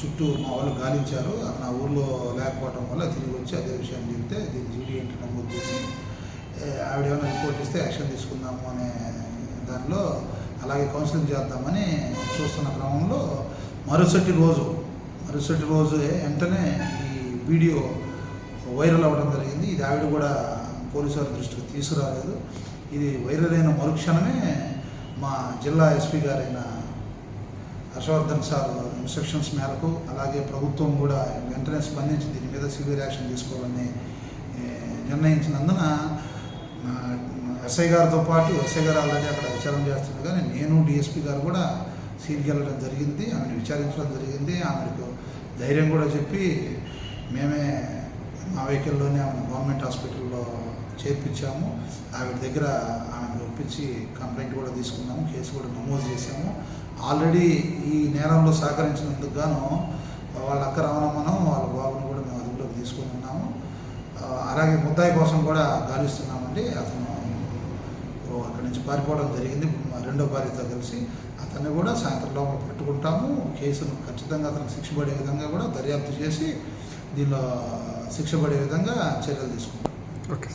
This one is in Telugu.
చుట్టూ మా వాళ్ళు గాలించారు. నా ఊర్లో లేకపోవడం వల్ల తిరిగి వచ్చి అదే విషయాన్ని చెప్తే దీన్ని జీడీ ఏంటి నమోదు చేసి ఆవిడ ఏమైనా రిపోర్ట్ ఇస్తే యాక్షన్ తీసుకుందాము అనే దానిలో అలాగే కౌన్సిలింగ్ చేద్దామని చూస్తున్న క్రమంలో మరుసటి రోజు మరుసటి రోజు వెంటనే ఈ వీడియో వైరల్ అవ్వడం జరిగింది. ఇది ఆవిడ కూడా పోలీసు వారి దృష్టికి తీసుకురాలేదు. ఇది వైరల్ అయిన మరుక్షణమే మా జిల్లా ఎస్పీ గారైన హర్షవర్ధన్ సార్ ఇన్స్ట్రక్షన్స్ మేరకు అలాగే ప్రభుత్వం కూడా వెంటనే స్పందించి దీని మీద సివియర్ యాక్షన్ తీసుకోవాలని నిర్ణయించినందున ఎస్ఐ గారితో పాటు ఎస్ఐ గారు ఆల్రెడీ అక్కడ విచారణ చేస్తుంది కానీ నేను డిఎస్పీ గారు కూడా సీన్కి వెళ్ళడం జరిగింది ఆమెను విచారించడం జరిగింది ఆమెకు ధైర్యం కూడా చెప్పి మేమే మా వెహికల్లోనే ఆమెను గవర్నమెంట్ హాస్పిటల్లో చేర్పించాము. ఆవిడ దగ్గర ఆమెను ఒప్పించి కంప్లైంట్ కూడా తీసుకున్నాము కేసు కూడా నమోదు చేశాము. ఆల్రెడీ ఈ నేరంలో సహకరించినందుకు గాను వాళ్ళ అక్క రమణమ్మను వాళ్ళ బాబును కూడా మేము అదుపులోకి తీసుకుని ఉన్నాము. అలాగే ముద్దాయి కోసం కూడా గాలిస్తున్నామండి. అతను అక్కడి నుంచి పారిపోవడం జరిగింది. రెండో భార్యతో కలిసి అతన్ని కూడా సాయంత్రం లోపల పెట్టుకుంటాము. కేసును ఖచ్చితంగా అతనికి శిక్ష పడే విధంగా కూడా దర్యాప్తు చేసి దీనిలో శిక్ష పడే విధంగా చర్యలు తీసుకుంటాం. ఓకే.